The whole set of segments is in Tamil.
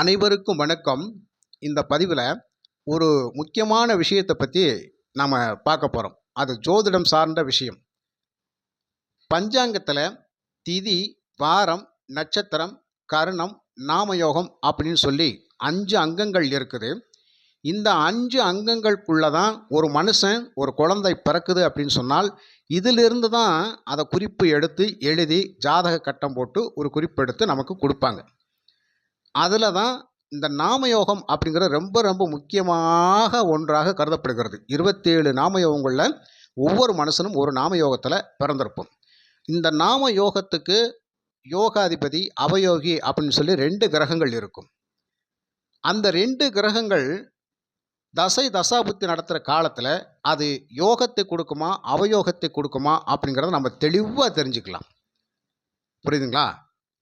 அனைவருக்கும் வணக்கம். இந்த பதிவில் ஒரு முக்கியமான விஷயத்தை பற்றி நாம் பார்க்க போகிறோம் அது ஜோதிடம் சார்ந்த விஷயம். பஞ்சாங்கத்தில் திதி வாரம் நட்சத்திரம் கரணம் நாமயோகம் அப்படின்னு சொல்லி அஞ்சு அங்கங்கள் இருக்குது. இந்த அஞ்சு அங்கங்களுக்குள்ளே தான் ஒரு மனுஷன் ஒரு குழந்தை பிறக்குது அப்படின்னு சொன்னால் இதிலிருந்து தான் அதை குறிப்பு எடுத்து எழுதி ஜாதக கட்டம் போட்டு ஒரு குறிப்பு எடுத்து நமக்கு கொடுப்பாங்க. அதில் தான் இந்த நாமயோகம் அப்படிங்கிற ரொம்ப ரொம்ப முக்கியமாக ஒன்றாக கருதப்படுகிறது. இருபத்தேழு நாமயோகங்களில் ஒவ்வொரு மனுஷனும் ஒரு நாமயோகத்தில் பிறந்திருப்போம். இந்த நாம யோகத்துக்கு யோகாதிபதி அவயோகி அப்படின்னு சொல்லி ரெண்டு கிரகங்கள் இருக்கும். அந்த ரெண்டு கிரகங்கள் தசை தசாபுத்தி நடத்துகிற காலத்தில் அது யோகத்தை கொடுக்குமா அவயோகத்தை கொடுக்குமா அப்படிங்கிறத நம்ம தெளிவாக தெரிஞ்சுக்கலாம். புரியுதுங்களா?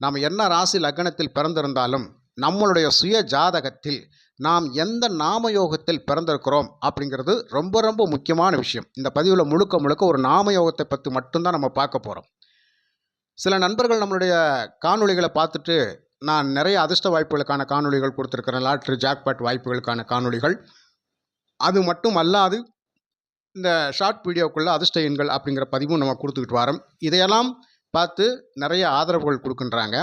நாம் என்ன ராசி லக்னத்தில் பிறந்திருந்தாலும் நம்மளுடைய சுய ஜாதகத்தில் நாம் எந்த நாமயோகத்தில் பிறந்திருக்கிறோம் அப்படிங்கிறது ரொம்ப ரொம்ப முக்கியமான விஷயம். இந்த பதிவில் முழுக்க முழுக்க ஒரு நாமயோகத்தை பற்றி மட்டும்தான் நம்ம பார்க்க போகிறோம் சில நண்பர்கள் நம்மளுடைய காணொளிகளை பார்த்துட்டு நான் நிறைய அதிர்ஷ்ட வாய்ப்புகளுக்கான காணொலிகள் கொடுத்துருக்கிறேன். லாட்ரி ஜாக்பாட் வாய்ப்புகளுக்கான காணொலிகள் அது மட்டும் அல்லாது இந்த ஷார்ட் வீடியோக்குள்ளே அதிர்ஷ்ட எண்கள் அப்படிங்கிற பதிவும் நம்ம கொடுத்துக்கிட்டு வரோம். இதையெல்லாம் பார்த்து நிறைய ஆதரவுகள் கொடுக்குன்றாங்க.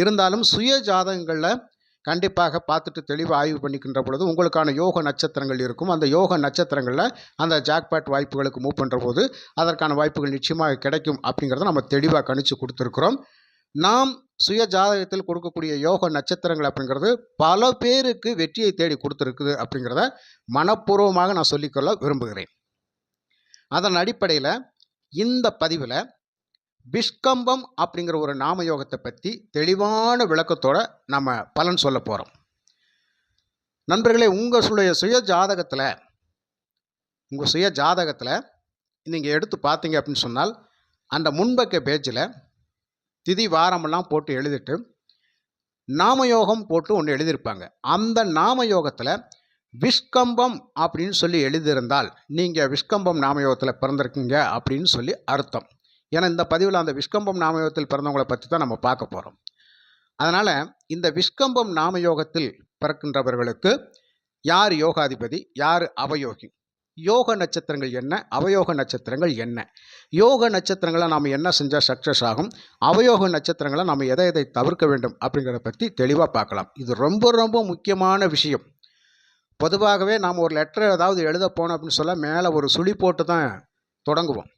இருந்தாலும் சுய ஜாதகங்களில் கண்டிப்பாக பார்த்துட்டு தெளிவாக ஆய்வு பண்ணிக்கின்ற பொழுது உங்களுக்கான யோக நட்சத்திரங்கள் இருக்கும். அந்த யோக நட்சத்திரங்களில் அந்த ஜாக்பேட் வாய்ப்புகளுக்கு மூவ் பண்ணுற போது அதற்கான வாய்ப்புகள் நிச்சயமாக கிடைக்கும் அப்படிங்கிறத நம்ம தெளிவாக கணிச்சு கொடுத்துருக்குறோம். நாம் சுய ஜாதகத்தில் கொடுக்கக்கூடிய யோக நட்சத்திரங்கள் அப்படிங்கிறது பல பேருக்கு வெற்றியை தேடி கொடுத்துருக்குது அப்படிங்கிறத மனப்பூர்வமாக நான் சொல்லிக்கொள்ள விரும்புகிறேன். அதன் அடிப்படையில் இந்த பதிவில் விஷ்கம்பம் அப்படிங்கிற ஒரு நாமயோகத்தை பற்றி தெளிவான விளக்கத்தோட நம்ம பலன் சொல்ல போகிறோம் நண்பர்களே உங்கள் சுய சுய ஜாதகத்தில் உங்கள் சுய ஜாதகத்தில் நீங்கள் எடுத்து பார்த்தீங்க அப்படின்னு சொன்னால் அந்த முன்பக்க பேஜில் திதி வாரமெல்லாம் போட்டு எழுதிட்டு நாமயோகம் போட்டு ஒன்று எழுதியிருப்பாங்க. அந்த நாமயோகத்தில் விஷ்கம்பம் அப்படின்னு சொல்லி எழுதியிருந்தால் நீங்கள் விஷ்கம்பம் நாமயோகத்தில் பிறந்திருக்கீங்க அப்படின்னு சொல்லி அர்த்தம். ஏன்னா இந்த பதிவில் அந்த விஷ்கம்பம் நாமயோகத்தில் பிறந்தவங்களை பற்றி தான் நம்ம பார்க்க போகிறோம் அதனால் இந்த விஷ்கம்பம் நாமயோகத்தில் பிறக்கின்றவர்களுக்கு யார் யோகாதிபதி யார் அவயோகி? யோக நட்சத்திரங்கள் என்ன? அவயோக நட்சத்திரங்கள் என்ன? யோக நட்சத்திரங்களை நாம் என்ன செஞ்சால் சக்ஸஸ் ஆகும்? அவயோக நட்சத்திரங்களை நாம் எதை எதை தவிர்க்க வேண்டும் அப்படிங்கிறத பற்றி தெளிவாக பார்க்கலாம். இது ரொம்ப ரொம்ப முக்கியமான விஷயம். பொதுவாகவே நாம் ஒரு லெட்டர் ஏதாவது எழுத போனோம் அப்படின்னு சொல்ல மேலே ஒரு சுழி போட்டு தான் தொடங்குவோம்.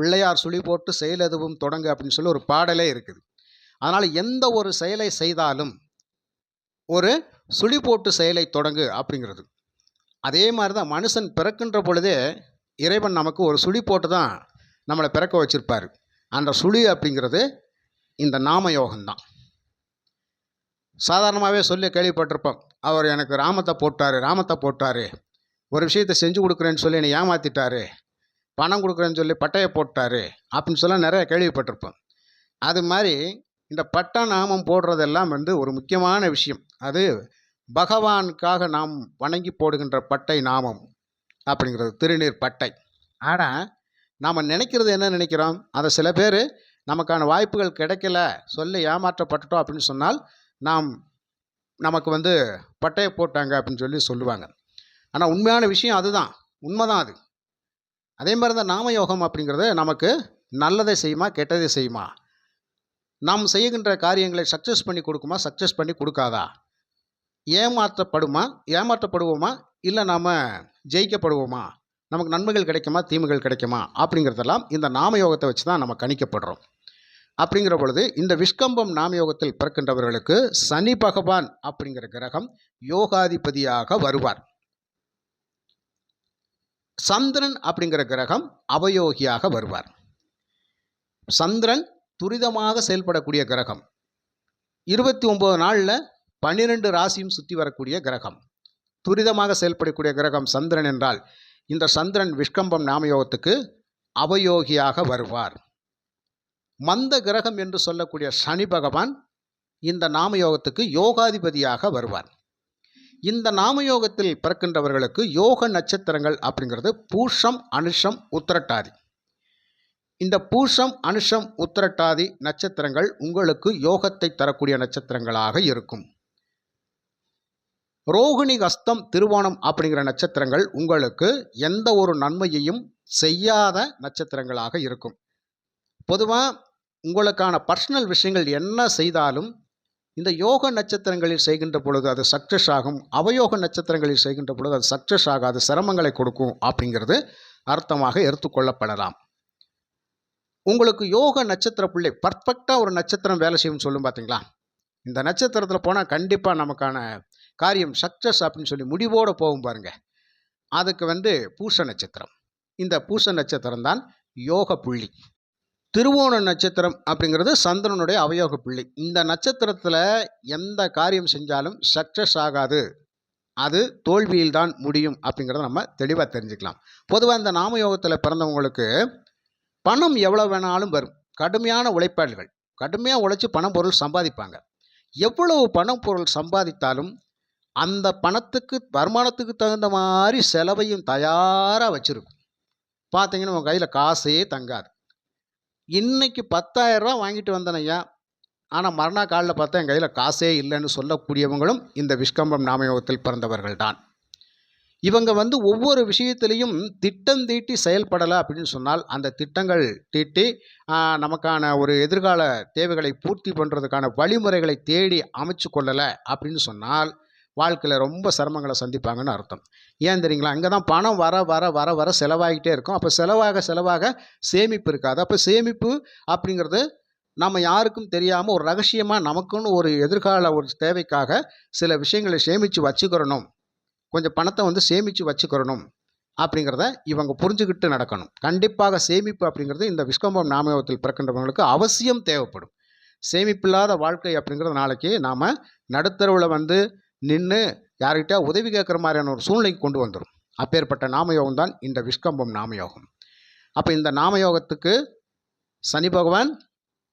பிள்ளையார் சுழி போட்டு செயல் எதுவும் தொடங்கு அப்படின்னு சொல்லி ஒரு பாடலே இருக்குது. அதனால் எந்த ஒரு செயலை செய்தாலும் ஒரு சுழி போட்டு செயலை தொடங்கு அப்படிங்கிறது. அதே மாதிரி தான் மனுஷன் பிறக்கின்ற பொழுதே இறைவன் நமக்கு ஒரு சுழி போட்டு தான் நம்மளை பிறக்க வச்சுருப்பார். அந்த சுழி அப்படிங்கிறது இந்த நாமயோகம்தான். சாதாரணமாகவே சொல்லி கேள்விப்பட்டிருப்போம். அவர் எனக்கு ராமத்தை போட்டார் ராமத்தை போட்டார். ஒரு விஷயத்தை செஞ்சு கொடுக்குறேன்னு சொல்லி என்னை ஏமாற்றிட்டாரு பணம் கொடுக்குறேன்னு சொல்லி பட்டையை போட்டார் அப்படின்னு சொல்ல நிறைய கேள்விப்பட்டிருப்போம். அது மாதிரி இந்த பட்ட நாமம் போடுறதெல்லாம் வந்து ஒரு முக்கியமான விஷயம். அது பகவானுக்காக நாம் வணங்கி போடுகின்ற பட்டை நாமம் அப்படிங்கிறது திருநீர் பட்டை. ஆனால் நாம் நினைக்கிறது என்ன நினைக்கிறோம்? அதை சில பேர் நமக்கான வாய்ப்புகள் கிடைக்கல சொல்லி ஏமாற்றப்பட்டுட்டோம் அப்படின்னு சொன்னால் நாம் நமக்கு வந்து பட்டையை போட்டாங்க அப்படின்னு சொல்லி சொல்லுவாங்க. ஆனால் உண்மையான விஷயம் அதுதான். உண்மைதான் அது. அதே மாதிரி தான் நாமயோகம் அப்படிங்கிறது நமக்கு நல்லதை செய்யுமா கெட்டதை செய்யுமா? நாம் செய்கின்ற காரியங்களை சக்ஸஸ் பண்ணி கொடுக்குமா சக்ஸஸ் பண்ணி கொடுக்காதா? ஏமாற்றப்படுமா ஏமாற்றப்படுவோமா? இல்லை நாம் ஜெயிக்கப்படுவோமா? நமக்கு நன்மைகள் கிடைக்குமா தீமைகள் கிடைக்குமா? அப்படிங்கிறதெல்லாம் இந்த நாமயோகத்தை வச்சு தான் நம்ம கணிக்கப்படுறோம். அப்படிங்கிற பொழுது இந்த விஷ்கம்பம் நாமயோகத்தில் பிறக்கின்றவர்களுக்கு சனி பகவான் அப்படிங்கிற கிரகம் யோகாதிபதியாக வருவார். சந்திரன் அப்படிங்கிற கிரகம் அவயோகியாக வருவார். சந்திரன் துரிதமாக செயல்படக்கூடிய கிரகம். இருபத்தி ஒம்பது நாளில் பன்னிரெண்டு ராசியும் சுற்றி வரக்கூடிய கிரகம். துரிதமாக செயல்படக்கூடிய கிரகம் சந்திரன் என்றால் இந்த சந்திரன் விஷ்கம்பம் நாமயோகத்துக்கு அவயோகியாக வருவார். மந்த கிரகம் என்று சொல்லக்கூடிய சனி பகவான் இந்த நாமயோகத்துக்கு யோகாதிபதியாக வருவார். இந்த நாமயோகத்தில் பிறக்கின்றவர்களுக்கு யோக நட்சத்திரங்கள் அப்படிங்கிறது பூஷம் அனுஷம் உத்திரட்டாதி. இந்த பூஷம் அனுஷம் உத்திரட்டாதி நட்சத்திரங்கள் உங்களுக்கு யோகத்தை தரக்கூடிய நட்சத்திரங்களாக இருக்கும். ரோகிணி ஹஸ்தம் திருவோணம் அப்படிங்கிற நட்சத்திரங்கள் உங்களுக்கு எந்த ஒரு நன்மையையும் செய்யாத நட்சத்திரங்களாக இருக்கும். பொதுவாக உங்களுக்கான பர்சனல் விஷயங்கள் என்ன செய்தாலும் இந்த யோக நட்சத்திரங்களில் செய்கின்ற பொழுது அது சக்ஸஸ் ஆகும். அவயோக நட்சத்திரங்களில் செய்கின்ற பொழுது அது சக்ஸஸ் ஆகாது சிரமங்களை கொடுக்கும் அப்படிங்கிறது அர்த்தமாக எடுத்துக்கொள்ளப்படலாம் உங்களுக்கு யோக நட்சத்திர பிள்ளை பர்ஃபெக்டாக ஒரு நட்சத்திரம் வேலை செய்யும்னு சொல்லும் பார்த்தீங்களா இந்த நட்சத்திரத்தில் போனால் கண்டிப்பாக நமக்கான காரியம் சக்ஸஸ் அப்படின்னு சொல்லி முடிவோடு போகும் பாருங்கள் அதுக்கு வந்து பூச நட்சத்திரம். இந்த பூச நட்சத்திரம் தான் யோக புள்ளி. திருவோண நட்சத்திரம் அப்படிங்கிறது சந்திரனுடைய அவயோக பிள்ளை. இந்த நட்சத்திரத்தில் எந்த காரியம் செஞ்சாலும் சக்ஸஸ் ஆகாது. அது தோல்வியில்தான் முடியும் அப்படிங்கிறத நம்ம தெளிவாக தெரிஞ்சுக்கலாம். பொதுவாக இந்த நாமயோகத்தில் பிறந்தவங்களுக்கு பணம் எவ்வளோ வேணாலும் வரும். கடுமையான உழைப்பாளிகள். கடுமையாக உழைச்சி பணம் பொருள் சம்பாதிப்பாங்க. எவ்வளவு பணம் பொருள் சம்பாதித்தாலும் அந்த பணத்துக்கு வருமானத்துக்கு தகுந்த மாதிரி செலவையும் தயாராக வச்சுருக்கும். பார்த்தீங்கன்னா உங்கள் கையில் காசே தங்காது. இன்னைக்கு பத்தாயிரரூவா வாங்கிட்டு வந்தேன் ஐயா. ஆனால் மறுநாள் காலில் பார்த்தா என் கையில் காசே இல்லைன்னு சொல்லக்கூடியவங்களும் இந்த விஷ்கம்பம் நாமயோகத்தில் பிறந்தவர்கள் தான் இவங்க வந்து ஒவ்வொரு விஷயத்திலையும் திட்டம் தீட்டி செயல்படலை அப்படின்னு சொன்னால் அந்த திட்டங்கள் தீட்டி நமக்கான ஒரு எதிர்கால தேவைகளை பூர்த்தி பண்ணுறதுக்கான வழிமுறைகளை தேடி அமைச்சு கொள்ளலை அப்படின்னு சொன்னால் வாழ்க்கையில் ரொம்ப சிரமங்களை சந்திப்பாங்கன்னு அர்த்தம். ஏன் தெரியுங்களா? அங்கே தான் பணம் வர வர வர வர செலவாகிட்டே இருக்கும். அப்போ செலவாக செலவாக சேமிப்பு இருக்காது. அப்போ சேமிப்பு அப்படிங்கிறது நம்ம யாருக்கும் தெரியாமல் ஒரு ரகசியமாக நமக்குன்னு ஒரு எதிர்கால ஒரு தேவைக்காக சில விஷயங்களை சேமித்து வச்சுக்கிறணும். கொஞ்சம் பணத்தை வந்து சேமித்து வச்சுக்கிறணும் அப்படிங்கிறத இவங்க புரிஞ்சுக்கிட்டு நடக்கணும். கண்டிப்பாக சேமிப்பு அப்படிங்கிறது இந்த விஸ்கம்பம் நாமயோகத்தில் பிறக்கின்றவங்களுக்கு அவசியம் தேவைப்படும். சேமிப்பில்லாத வாழ்க்கை அப்படிங்கிறது நாளைக்கு நாம் நடுத்தருவில் வந்து நின்று யார்கிட்ட உதவி கேட்குற மாதிரியான ஒரு சூழ்நிலைக்கு கொண்டு வந்துடும் அப்பேற்பட்ட நாமயோகம் தான் இந்த விஷ்கம்பம் நாமயோகம். அப்போ இந்த நாமயோகத்துக்கு சனி பகவான்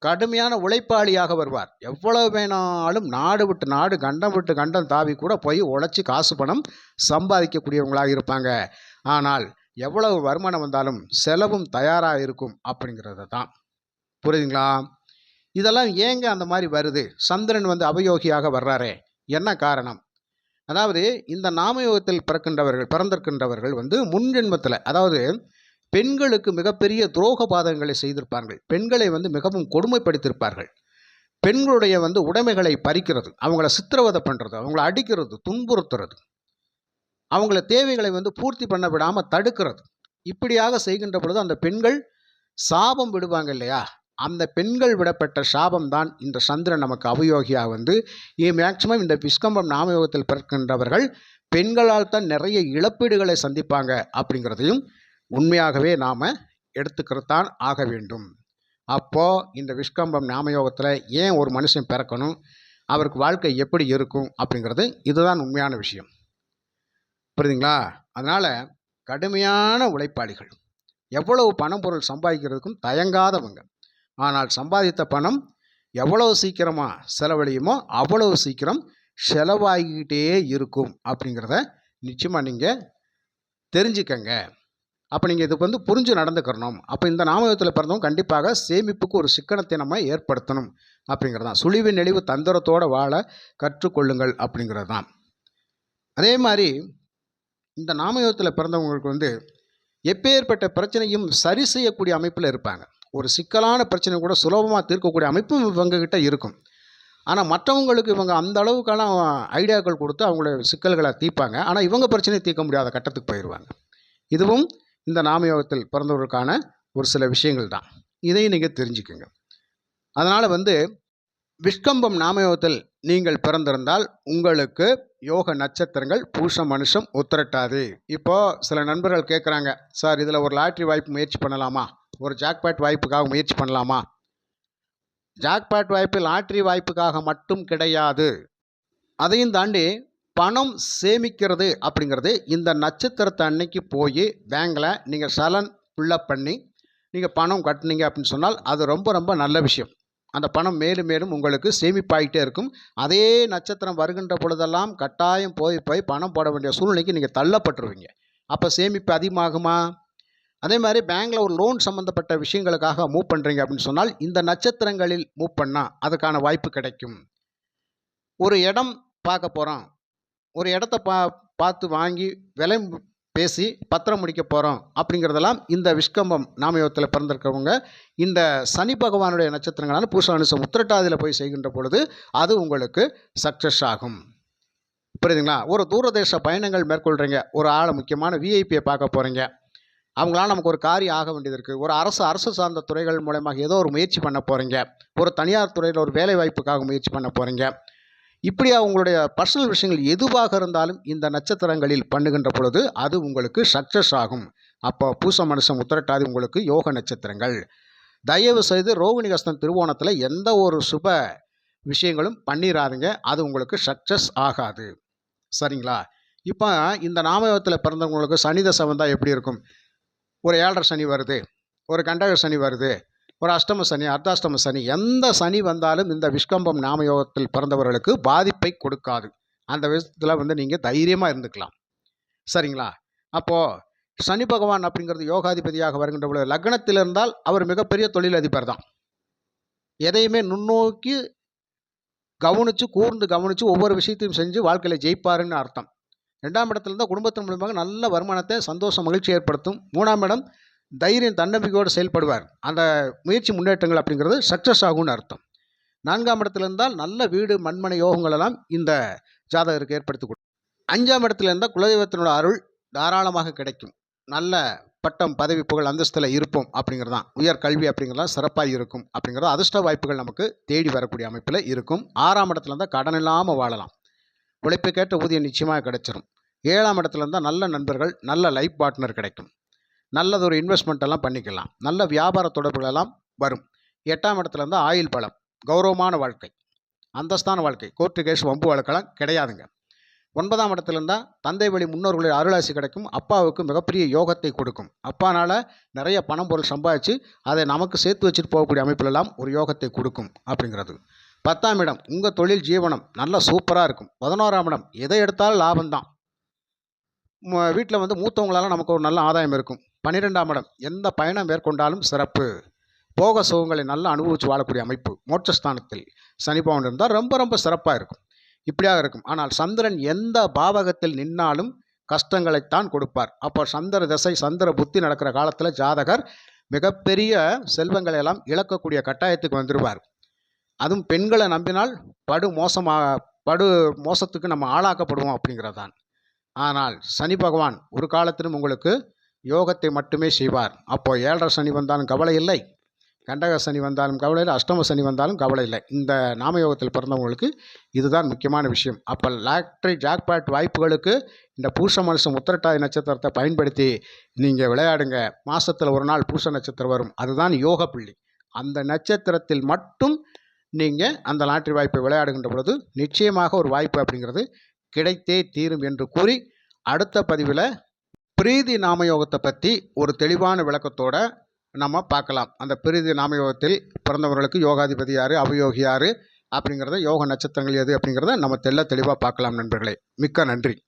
கடுமையான உழைப்பாளியாக வருவார். எவ்வளவு வேணாலும் நாடு விட்டு நாடு கண்டம் விட்டு கண்டம் தாவி கூட போய் உழைச்சி காசு பணம் சம்பாதிக்கக்கூடியவங்களாக இருப்பாங்க. ஆனால் எவ்வளவு வருமானம் வந்தாலும் செலவும் தயாராக இருக்கும் அப்படிங்கிறது தான். புரியுதுங்களா? இதெல்லாம் ஏங்க அந்த மாதிரி வருது? சந்திரன் வந்து அவயோகியாக வர்றாரே. என்ன காரணம்? அதாவது இந்த நாமயோகத்தில் பிறக்கின்றவர்கள் பிறந்திருக்கின்றவர்கள் வந்து முன்ஜென்மத்தில் அதாவது பெண்களுக்கு மிகப்பெரிய துரோக பாதகங்களை செய்திருப்பார்கள். பெண்களை வந்து மிகவும் கொடுமைப்படுத்தியிருப்பார்கள். பெண்களுடைய வந்து உடைமைகளை பறிக்கிறது அவங்கள சித்திரவதை பண்ணுறது அவங்கள அடிக்கிறது துன்புறுத்துறது. அவங்கள தேவைகளை வந்து பூர்த்தி பண்ண விடாமல் தடுக்கிறது. இப்படியாக செய்கின்ற பொழுது அந்த பெண்கள் சாபம் விடுவாங்க இல்லையா? அந்த பெண்கள் விடப்பட்ட சாபம் தான் இந்த சந்திரன் நமக்கு அவயோகியாக வந்து மேக்சிமம் இந்த விஸ்கம்பம் நாமயோகத்தில் பிறக்கின்றவர்கள் பெண்களால் தான் நிறைய இழப்பீடுகளை சந்திப்பாங்க அப்படிங்கிறதையும் உண்மையாகவே நாம் எடுத்துக்கிறத்தான் ஆக வேண்டும். அப்போது இந்த விஸ்கம்பம் நாமயோகத்தில் ஏன் ஒரு மனுஷன் பிறக்கணும் அவருக்கு வாழ்க்கை எப்படி இருக்கும் அப்படிங்கிறது இதுதான் உண்மையான விஷயம். புரியுதுங்களா? அதனால் கடுமையான உழைப்பாளிகள். எவ்வளவு பணம் பொருள் சம்பாதிக்கிறதுக்கும் தயங்காதவங்க. ஆனால் சம்பாதித்த பணம் எவ்வளவு சீக்கிரமாக செலவழியுமோ அவ்வளவு சீக்கிரம் செலவாகிக்கிட்டே இருக்கும் அப்படிங்கிறத நிச்சயமாக நீங்கள் தெரிஞ்சுக்கங்க. அப்போ நீங்கள் இதுக்கு வந்து புரிஞ்சு நடந்துக்கிறணும் அப்போ இந்த நாமகத்தில் பிறந்தவங்க கண்டிப்பாக சேமிப்புக்கு ஒரு சிக்கனத்தை நம்ம ஏற்படுத்தணும் அப்படிங்கிறது தான் சுழிவு நெளிவு தந்திரத்தோடு வாழ கற்றுக்கொள்ளுங்கள் அப்படிங்கிறது தான் அதே மாதிரி இந்த நாமயோகத்தில் பிறந்தவங்களுக்கு வந்து எப்பேற்பட்ட பிரச்சனையும் சரி செய்யக்கூடிய அமைப்பில் இருப்பாங்க. ஒரு சிக்கலான பிரச்சனை கூட சுலபமாக தீர்க்கக்கூடிய அமைப்பும் இவங்ககிட்ட இருக்கும். ஆனால் மற்றவங்களுக்கு இவங்க அந்த அளவுக்கான ஐடியாக்கள் கொடுத்து அவங்களோட சிக்கல்களை தீர்ப்பாங்க. ஆனால் இவங்க பிரச்சனையை தீர்க்க முடியாத கட்டத்துக்கு போயிடுவாங்க இதுவும் இந்த நாமயோகத்தில் பிறந்தவர்களுக்கான ஒரு சில விஷயங்கள் தான். இதையும் நீங்கள் தெரிஞ்சுக்கோங்க. அதனால் வந்து விஷ்கம்பம் நாமயோகத்தில் நீங்கள் பிறந்திருந்தால் உங்களுக்கு யோக நட்சத்திரங்கள் பூச மனுஷம் உத்தரட்டாது இப்போது சில நண்பர்கள் கேட்குறாங்க சார் இதில் ஒரு லாட்ரி வாய்ப்பு முயற்சி பண்ணலாமா? ஒரு ஜாக்பாட் வாய்ப்புக்காக முயற்சி பண்ணலாமா? ஜாக்பாட் வாய்ப்பு லாட்ரி வாய்ப்புக்காக மட்டும் கிடையாது. அதையும் தாண்டி பணம் சேமிக்கிறது அப்படிங்கிறது இந்த நட்சத்திரத்தை அன்னைக்கு போய் பேங்கில் நீங்கள் சலன் ஃபுல்லப் பண்ணி நீங்கள் பணம் கட்டுனீங்க அப்படின்னு சொன்னால் அது ரொம்ப ரொம்ப நல்ல விஷயம். அந்த பணம் மேலும் மேலும் உங்களுக்கு சேமிப்பாகிட்டே இருக்கும். அதே நட்சத்திரம் வருகின்ற பொழுதெல்லாம் கட்டாயம் போய் போய் பணம் போட வேண்டிய சூழ்நிலைக்கு நீங்கள் தள்ளப்பட்டுருவீங்க. அப்போ சேமிப்பு அதிகமாகுமா? அதே மாதிரி பேங்க்கில் ஒரு லோன் சம்மந்தப்பட்ட விஷயங்களுக்காக மூவ் பண்ணுறீங்க அப்படின்னு சொன்னால் இந்த நட்சத்திரங்களில் மூவ் பண்ணால் அதுக்கான வாய்ப்பு கிடைக்கும். ஒரு இடம் பார்க்க போகிறோம் ஒரு இடத்த பா பார்த்து வாங்கி விலை பேசி பத்திரம் முடிக்க போகிறோம் அப்படிங்கிறதெல்லாம் இந்த விஷ்கம்பம் நாமயோகத்தில் பிறந்திருக்கிறவங்க இந்த சனி பகவானுடைய நட்சத்திரங்களான பூச உத்திரட்டாதியில் போய் செய்கின்ற பொழுது அது உங்களுக்கு சக்ஸஸ் ஆகும். புரியுதுங்களா? ஒரு தூரதேச பயணங்கள் மேற்கொள்கிறீங்க ஒரு ஆளை முக்கியமான விஐபியை பார்க்க போகிறீங்க அவங்களாம் நமக்கு ஒரு காரியம் ஆக வேண்டியது இருக்குது ஒரு அரசு அரசு சார்ந்த துறைகள் மூலமாக ஏதோ ஒரு முயற்சி பண்ண போகிறீங்க ஒரு தனியார் துறையில் ஒரு வேலை வாய்ப்புக்காக முயற்சி பண்ண போகிறீங்க இப்படி அவங்களுடைய பர்சனல் விஷயங்கள் எதுவாக இருந்தாலும் இந்த நட்சத்திரங்களில் பண்ணுகின்ற பொழுது அது உங்களுக்கு சக்ஸஸ் ஆகும். அப்போ பூச மனுஷம் உத்திரட்டாதி உங்களுக்கு யோக நட்சத்திரங்கள். தயவு செய்து ரோகிணி கஸ்தம் திருவோணத்தில் எந்த ஒரு சுப விஷயங்களும் பண்ணிடாதீங்க அது உங்களுக்கு சக்ஸஸ் ஆகாது. சரிங்களா? இப்போ இந்த நாமயோகத்தில் பிறந்தவங்களுக்கு சனி தசை வந்தால் எப்படி இருக்கும்? ஒரு ஏழரை சனி வருது ஒரு கண்டக சனி வருது ஒரு அஷ்டம சனி அர்த்தாஷ்டம சனி எந்த சனி வந்தாலும் இந்த விஷ்கம்பம் நாமயோகத்தில் பிறந்தவர்களுக்கு பாதிப்பை கொடுக்காது. அந்த விஷயத்தில் வந்து நீங்கள் தைரியமாக இருந்துக்கலாம். சரிங்களா? அப்போது சனி பகவான் அப்படிங்கிறது யோகாதிபதியாக வருகின்ற பொழுது லக்னத்தில் இருந்தால் அவர் மிகப்பெரிய தொழிலதிபர் தான். எதையுமே நுண்ணோக்கி கவனித்து கூர்ந்து கவனித்து ஒவ்வொரு விஷயத்தையும் செஞ்சு வாழ்க்கையில் ஜெயிப்பாருன்னு அர்த்தம். ரெண்டாம் இடத்துல இருந்தால் குடும்பத்தின் மூலமாக நல்ல வருமானத்தை சந்தோஷம் மகிழ்ச்சி ஏற்படுத்தும். மூணாம் இடம் தைரியம் தன்னம்பிக்கையோடு செயல்படுவார். அந்த முயற்சி முன்னேற்றங்கள் அப்படிங்கிறது சக்ஸஸ் ஆகும்னு அர்த்தம். நான்காம் இடத்துல இருந்தால் நல்ல வீடு மண்மனை யோகங்கள் எல்லாம் இந்த ஜாதகருக்கு ஏற்படுத்தி கொடுக்கும் அஞ்சாம் இடத்துல இருந்தால் குலதெய்வத்தினோட அருள் தாராளமாக கிடைக்கும். நல்ல பட்டம் பதவி புகழ் அந்தஸ்தில் இருப்போம் அப்படிங்கிறது தான் உயர் கல்வி அப்படிங்கிறதெல்லாம் சிறப்பாக இருக்கும் அப்படிங்கிறது அதிர்ஷ்ட வாய்ப்புகள் நமக்கு தேடி வரக்கூடிய அமைப்பில் இருக்கும். ஆறாம் இடத்துல இருந்தால் கடன் இல்லாமல் வாழலாம். உழைப்புக்கேற்ற ஊதியம் நிச்சயமாக கிடைச்சிரும். ஏழாம் இடத்துல இருந்தால் நல்ல நண்பர்கள் நல்ல லைஃப் பார்ட்னர் கிடைக்கும். நல்லதொரு இன்வெஸ்ட்மெண்ட் எல்லாம் பண்ணிக்கலாம். நல்ல வியாபார தொடர்புகளெல்லாம் வரும். எட்டாம் இடத்துல இருந்தால் ஆயுள் பலம் கௌரவமான வாழ்க்கை அந்தஸ்தான வாழ்க்கை கோர்ட்டு கேஸ் வம்பு வழக்கெல்லாம் கிடையாதுங்க. ஒன்பதாம் இடத்துல இருந்தால் தந்தை வழி முன்னோர்களுடைய அருளாசி கிடைக்கும். அப்பாவுக்கு மிகப்பெரிய யோகத்தை கொடுக்கும். அப்பானால் நிறைய பணம் பொருள் சம்பாதிச்சு அதை நமக்கு சேர்த்து வச்சுட்டு போகக்கூடிய அமைப்பிலெல்லாம் ஒரு யோகத்தை கொடுக்கும் அப்படிங்கிறது. பத்தாம் இடம் உங்கள் தொழில் ஜீவனம் நல்லா சூப்பராக இருக்கும். பதினோராம் இடம் எதை எடுத்தாலும் லாபம்தான். வீட்டில் வந்து மூத்தவங்களால நமக்கு ஒரு நல்ல ஆதாயம் இருக்கும். பன்னிரெண்டாம் இடம் எந்த பயணம் மேற்கொண்டாலும் சிறப்பு. போக சுகங்களை நல்லா அனுபவித்து வாழக்கூடிய அமைப்பு மோட்சஸ்தானத்தில் சனி பவன் இருந்தால் ரொம்ப ரொம்ப சிறப்பாக இருக்கும். இப்படியாக இருக்கும். ஆனால் சந்திரன் எந்த பாவகத்தில் நின்னாலும் கஷ்டங்களைத்தான் கொடுப்பார். அப்போ சந்திர திசை சந்திர புத்தி நடக்கிற காலத்தில் ஜாதகர் மிகப்பெரிய செல்வங்களை எல்லாம் இழக்கக்கூடிய கட்டாயத்துக்கு வந்துடுவார் அதுவும் பெண்களை நம்பினால் படு மோசமாக படு மோசத்துக்கு நம்ம ஆளாக்கப்படுவோம் அப்படிங்கிறதான். ஆனால் சனி பகவான் ஒரு காலத்திலும் உங்களுக்கு யோகத்தை மட்டுமே செய்வார். அப்போ ஏழரை சனி வந்தாலும் கவலை இல்லை. கண்டக சனி வந்தாலும் கவலை இல்லை. அஷ்டம சனி வந்தாலும் கவலை இல்லை. இந்த நாமயோகத்தில் பிறந்தவங்களுக்கு இதுதான் முக்கியமான விஷயம். அப்போ லாட்ரி ஜாக்பாட் வாய்ப்புகளுக்கு இந்த பூச மனுஷம் உத்திரட்டாதி நட்சத்திரத்தை பயன்படுத்தி நீங்கள் விளையாடுங்க. மாதத்தில் ஒரு நாள் பூச நட்சத்திரம் வரும். அதுதான் யோக புள்ளி. அந்த நட்சத்திரத்தில் மட்டும் நீங்கள் அந்த லாட்ரி வாய்ப்பை விளையாடுகின்ற பொழுது நிச்சயமாக ஒரு வாய்ப்பு அப்படிங்கிறது கிடைத்தே தீரும் என்று கூறி அடுத்த பதிவில் பிரீதி நாமயோகத்தை பற்றி ஒரு தெளிவான விளக்கத்தோட நம்ம பார்க்கலாம். அந்த பிரீதி நாமயோகத்தில் பிறந்தவர்களுக்கு யோகாதிபதி யார்? அவயோகி யார்? அப்படிங்கிறத யோக நட்சத்திரங்கள் எது அப்படிங்கிறத நம்ம தெல்ல தெளிவாக பார்க்கலாம் நண்பர்களே. மிக்க நன்றி.